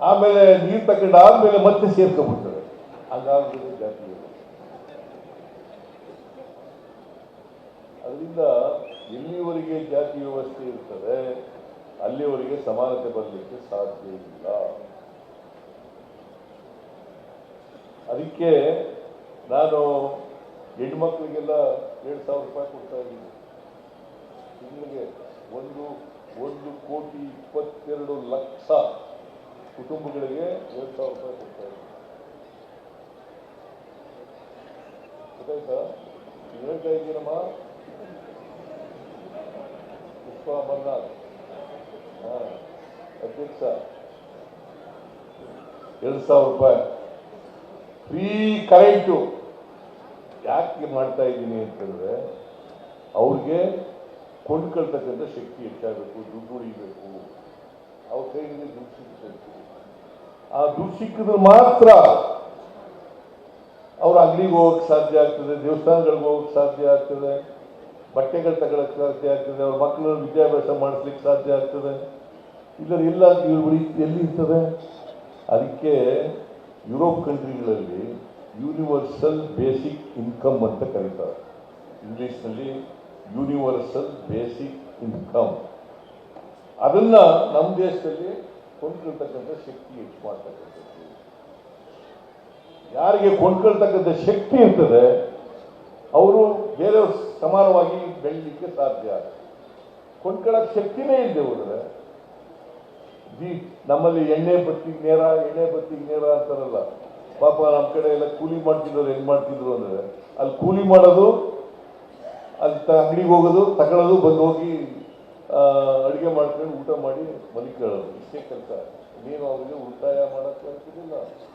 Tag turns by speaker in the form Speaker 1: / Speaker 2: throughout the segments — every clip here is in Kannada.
Speaker 1: ಆಮೇಲೆ ನೀರು ತಗೊಂಡು ಆದ್ಮೇಲೆ ಮತ್ತೆ ಸೇರ್ಕೊಂಡ್ಬಿಡ್ತಾರೆ. ಹಂಗಾಗ್ಬಿಟ್ಟಿದೆ ಜಾತಿ ಅದರಿಂದ ಎಲ್ಲಿವರೆಗೆ ಜಾತಿ ವ್ಯವಸ್ಥೆ ಇರ್ತದೆ, ಅಲ್ಲಿವರೆಗೆ ಸಮಾನತೆ ಬರಲಿಕ್ಕೆ ಸಾಧ್ಯ ಇಲ್ಲ. ಅದಕ್ಕೆ ನಾನು ಹೆಣ್ಮಕ್ಳಿಗೆಲ್ಲ ಎರಡು ಸಾವಿರ ರೂಪಾಯಿ ಕೊಡ್ತಾ ಇದ್ದೀನಿ. ತಿಂಗಳಿಗೆ ಒಂದು ಒಂದು ಕೋಟಿ ಇಪ್ಪತ್ತೆರಡು ಲಕ್ಷ ಕುಟುಂಬಗಳಿಗೆ ಏಳು ಸಾವಿರ ರೂಪಾಯಿ ಕೊಡ್ತಾ ಇದ್ದೀವಿ ಗೊತ್ತಾಯ್ತಾ? ಹೇಳ್ತಾ ಇದ್ದೀನಮ್ಮ ಪುಷ್ಪ ಅಮರ್ನಾಥ್ ಹಾ, ಅಧ್ಯಕ್ಷ. ಎರಡು ಸಾವಿರ ರೂಪಾಯಿ. ಫ್ರೀ ಕರೆಂಟು ಯಾಕೆ ಮಾಡ್ತಾ ಇದ್ದೀನಿ ಅಂತಂದ್ರೆ ಅವ್ರಿಗೆ ಕೊಂಡ್ಕೊಳ್ತಕ್ಕಂಥ ಶಕ್ತಿ ಹೆಚ್ಚಾಗಬೇಕು, ದುಡ್ಡು ಉಳಿಬೇಕು. ಅವ್ರ ಕೈಯಲ್ಲಿ ದುಡ್ಡು ಸಿಗಬೇಕು ದುಡ್ಡು ಸಿಕ್ಕಿದ್ರೆ ಮಾತ್ರ ಅವ್ರ ಅಂಗಡಿಗೆ ಹೋಗಕ್ಕೆ ಸಾಧ್ಯ ಆಗ್ತದೆ, ದೇವಸ್ಥಾನಗಳಿಗೆ ಹೋಗಕ್ಕೆ ಸಾಧ್ಯ ಆಗ್ತದೆ, ಬಟ್ಟೆಗಳು ತಗೊಳಕ್ಕೆ ಸಾಧ್ಯ ಆಗ್ತದೆ, ಅವ್ರ ಮಕ್ಕಳನ್ನ ವಿದ್ಯಾಭ್ಯಾಸ ಮಾಡಿಸ್ಲಿಕ್ಕೆ ಸಾಧ್ಯ ಆಗ್ತದೆ. ಇಲ್ಲ ಇಲ್ಲ ಎಲ್ಲಿ ಇರ್ತದೆ? ಅದಕ್ಕೆ ಯುರೋಪ್ ಕಂಟ್ರಿಗಳಲ್ಲಿ ಯೂನಿವರ್ಸಲ್ ಬೇಸಿಕ್ ಇನ್ಕಮ್ ಅಂತ ಕರೀತಾರೆ. ಇಂಗ್ಲೀಷ್ನಲ್ಲಿ ಯೂನಿವರ್ಸಲ್ ಬೇಸಿಕ್ ಇನ್ಕಮ್. ಅದನ್ನು ನಮ್ಮ ದೇಶದಲ್ಲಿ ಕೊಂಡ್ಕೊಳ್ತಕ್ಕಂಥ ಶಕ್ತಿ ಹೆಚ್ಚು ಮಾಡ್ತಕ್ಕಂಥದ್ದು ಯಾರಿಗೆ ಕೊಂಡ್ಕೊಳ್ತಕ್ಕಂಥ ಶಕ್ತಿ ಇರ್ತದೆ, ಅವರು ಬೇರೆಯವ್ರ ಸಮಾನವಾಗಿ ಬೆಳಲಿಕ್ಕೆ ಸಾಧ್ಯ ಕೊಂಡ್ಕೊಳ್ಳೋಕೆ ಶಕ್ತಿನೇ ಇಲ್ಲದೆ ಹೋದರೆ ನಮ್ಮಲ್ಲಿ ಎಣ್ಣೆ ಬತ್ತಿಗೆ ನೇರ, ಎಣ್ಣೆ ಬತ್ತಿಗೆ ನೇರ ಅಂತಾರಲ್ಲ. ಪಾಪ ನಮ್ಮ ಕಡೆ ಎಲ್ಲ ಕೂಲಿ ಮಾಡ್ತಿದ್ರು ಹೆಂಗೆ ಮಾಡ್ತಿದ್ರು ಅಂದರೆ, ಅಲ್ಲಿ ಕೂಲಿ ಮಾಡೋದು, ಅಲ್ಲಿ ತ ಅಂಗಡಿಗೆ ಹೋಗೋದು ತಗೊಳ್ಳೋದು ಬಂದು ಹೋಗಿ ಅಡುಗೆ ಮಾಡ್ಕೊಂಡು ಊಟ ಮಾಡಿ ಮಲಿಕೊಳ್ಳೋದು ಇಷ್ಟೇ ಕೆಲಸ. ನೀನು ಅವರಿಗೆ ಉಳಿತಾಯ ಮಾಡೋಕ್ಕೆ ಅಂತಿರಲಿಲ್ಲ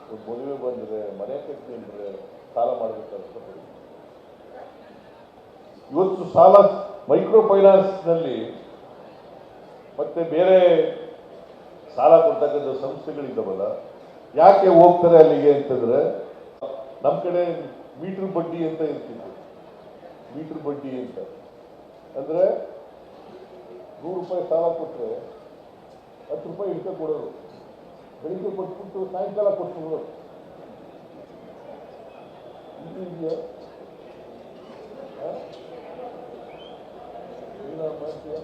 Speaker 1: ಒಂದು ಮದುವೆ ಬಂದರೆ, ಮನೆ ಕಟ್ಟಿದ್ರೆ ಸಾಲ ಮಾಡಬೇಕಂತ. ಇವತ್ತು ಸಾಲ ಮೈಕ್ರೋ ಫೈನಾನ್ಸ್ನಲ್ಲಿ ಮತ್ತೆ ಬೇರೆ ಸಾಲ ಕೊಡ್ತಕ್ಕಂಥ ಸಂಸ್ಥೆಗಳಿದ್ದಾವಲ್ಲ, ಯಾಕೆ ಹೋಗ್ತಾರೆ ಅಲ್ಲಿಗೆ ಅಂತಂದರೆ ನಮ್ಮ ಕಡೆ ಮೀಟ್ರ್ ಬಡ್ಡಿ ಅಂತ ಇರ್ತಿತ್ತು. ಮೀಟ್ರ್ ಬಡ್ಡಿ ಅಂತ. ಅಂದ್ರೆ ನೂರು ರೂಪಾಯಿ ಸಾಲ ಕೊಟ್ಟರೆ ಹತ್ತು ರೂಪಾಯಿ ಇಡ್ಕ ಕೊಡೋರು. ಬೆಳಿಗ್ಗೆ ಕೊಟ್ಬಿಟ್ಟು ಸಾಯಂಕಾಲ ಕೊಟ್ಬಿಡೋರು. ಇದು ಇದೆಯಾ ಮಾಡ್ತೀಯ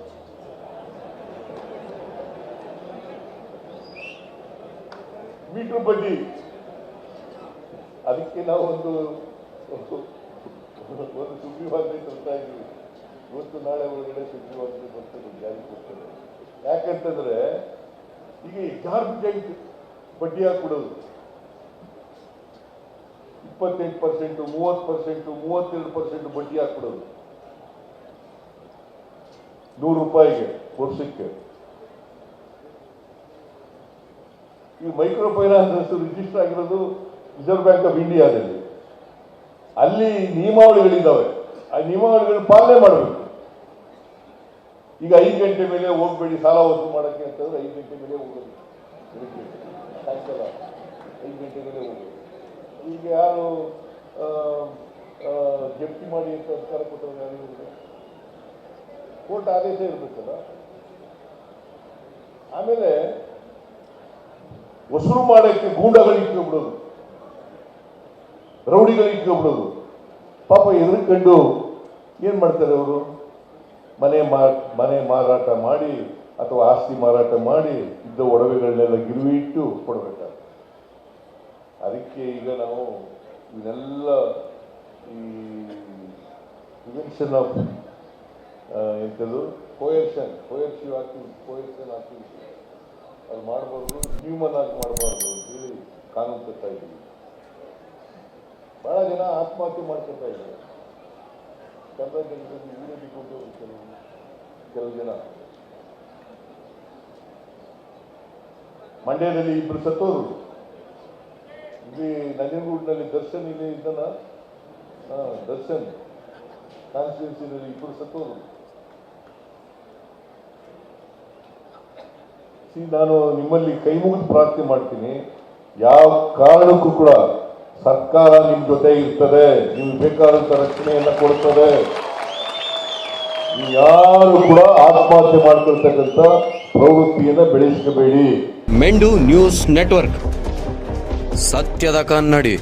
Speaker 1: ಮೀಟರ್ ಬಡ್ಡಿ ಅದಕ್ಕೆ ನಾವು ಒಂದು ಒಂದು ಒಂದು ಸುಗ್ರೀವಾಜ್ಞೆ ತರ್ತಾ ಇದ್ದೀವಿ. ಇವತ್ತು ನಾಳೆ ಒಳಗಡೆ ಸುಗ್ರೀವಾಜ್ಞೆ ಬರ್ತದೆ ಜಾರಿ ಕೊಡ್ತದೆ ಯಾಕಂತಂದ್ರೆ, ಈಗ ಎಕ್ಸಾರ್ಬಿಟೆಂಟ್ ಬಡ್ಡಿ ಹಾಕ್ಬಿಡೋದು ಇಪ್ಪತ್ತೆಂಟು ಪರ್ಸೆಂಟ್ ಮೂವತ್ತು ಪರ್ಸೆಂಟ್ ಮೂವತ್ತೆರಡು ಪರ್ಸೆಂಟ್ ಬಡ್ಡಿ ಹಾಕ್ಬಿಡೋದು ನೂರು ರೂಪಾಯಿಗೆ ವರ್ಷಕ್ಕೆ. ಈ ಮೈಕ್ರೋ ಫೈನಾನ್ಸ್ ರಿಜಿಸ್ಟರ್ ಆಗಿರೋದು ರಿಸರ್ವ್ ಬ್ಯಾಂಕ್ ಆಫ್ ಇಂಡಿಯಾದಲ್ಲಿ. ಅಲ್ಲಿ ನಿಯಮಾವಳಿಗಳಿದ್ದಾವೆ. ಆ ನಿಯಮಾವಳಿಗಳು ಪಾಲನೆ ಮಾಡಬೇಕು. ಈಗ ಐದು ಗಂಟೆ ಮೇಲೆ ಹೋಗ್ಬೇಡಿ, ಸಾಲ ವಸೂಲು ಮಾಡೋಕ್ಕೆ ಅಂತಂದ್ರೆ ಐದು ಗಂಟೆ ಮೇಲೆ ಹೋಗೋದು. ಐದು ಗಂಟೆ ಮೇಲೆ ಹೋಗೋದು. ಈಗ ಯಾರು ಜಪ್ತಿ ಮಾಡಿ ಅಂತ ಅಧಿಕಾರ ಕೊಟ್ಟರು ಯಾರು ಕೋರ್ಟ್ ಆದೇಶ ಇರಬೇಕಲ್ಲ. ಆಮೇಲೆ ವಸೂಲು ಮಾಡೋಕ್ಕೆ ಗೂಂಡಗಳು ಇಟ್ಕೊಬಿಡೋದು ರೌಡಿಗಳು ಇಟ್ಕೊಂಡ್ಬಿಡೋದು. ಪಾಪ ಎದುರುಕೊಂಡು ಏನ್ ಮಾಡ್ತಾರೆ ಅವರು? ಮನೆ ಮನೆ ಮಾರಾಟ ಮಾಡಿ ಅಥವಾ ಆಸ್ತಿ ಮಾರಾಟ ಮಾಡಿ ಇದ್ದ ಒಡವೆಗಳನ್ನೆಲ್ಲ ಗಿರುವಿ ಇಟ್ಟು ಕೊಡಬೇಕಾಗ್ತದೆ. ಅದಕ್ಕೆ ಈಗ ನಾವು ಇವನ್ನೆಲ್ಲ ಈ ಪ್ರಿವೆನ್ಷನ್ ಆಫ್ ಎಂಥದ್ದು coercion coercive activity coercion activity ಅದು ಮಾಡಬಾರ್ದು ಹ್ಯೂಮನ್ ಆಗಿ ಮಾಡಬಾರ್ದು ಅಂತೇಳಿ ಕಾನೂನು ತರ್ತಾ ಇದ್ದೀವಿ. ಭಾಳ ಜನ ಆತ್ಮಹತ್ಯೆ ಮಾಡ್ಕೊತಾ ಇದ್ದಾರೆ. ಜನರಲ್ಲಿ ಊರೇ ಕೆಲವು ಕೆಲವು ಜನ. ಮಂಡ್ಯದಲ್ಲಿ ಇಬ್ಬರು ಸತ್ತೋರು. ಇಲ್ಲಿ ನಂಜನಗೂಡಿನಲ್ಲಿ ದರ್ಶನ್ ಇಲ್ಲಿ ಇದ್ದನ? ಹಾ, ದರ್ಶನ್. ಕಾನ್ಸ್ಟಿಟ್ಯೂನ್ಸಿನಲ್ಲಿ ಇಬ್ಬರು ಸತ್ತೋರು. ಸಿ, ನಾನು ನಿಮ್ಮಲ್ಲಿ ಕೈ ಮುಗಿದು ಪ್ರಾರ್ಥನೆ ಮಾಡ್ತೀನಿ. ಯಾವ ಕಾರಣಕ್ಕೂ ಕೂಡ ಸರ್ಕಾರ ನಿಮ್ಮ ಜೊತೆ ಇರ್ತದೆ ನಿಮ್ಗೆ ಬೇಕಾದಂತ ರಕ್ಷಣೆಯನ್ನ ಕೊಡ್ತದೆ. ಯಾರು ಕೂಡ ಆತ್ಮಹತ್ಯೆ ಮಾಡ್ಕೊಳ್ತಕ್ಕಂಥ ಪ್ರವೃತ್ತಿಯನ್ನ ಬೆಳೆಸ್ಕೋಬೇಡಿ.
Speaker 2: ಮೆಂಡು ನ್ಯೂಸ್ ನೆಟ್ವರ್ಕ್. ಸತ್ಯದ ಕನ್ನಡಿ.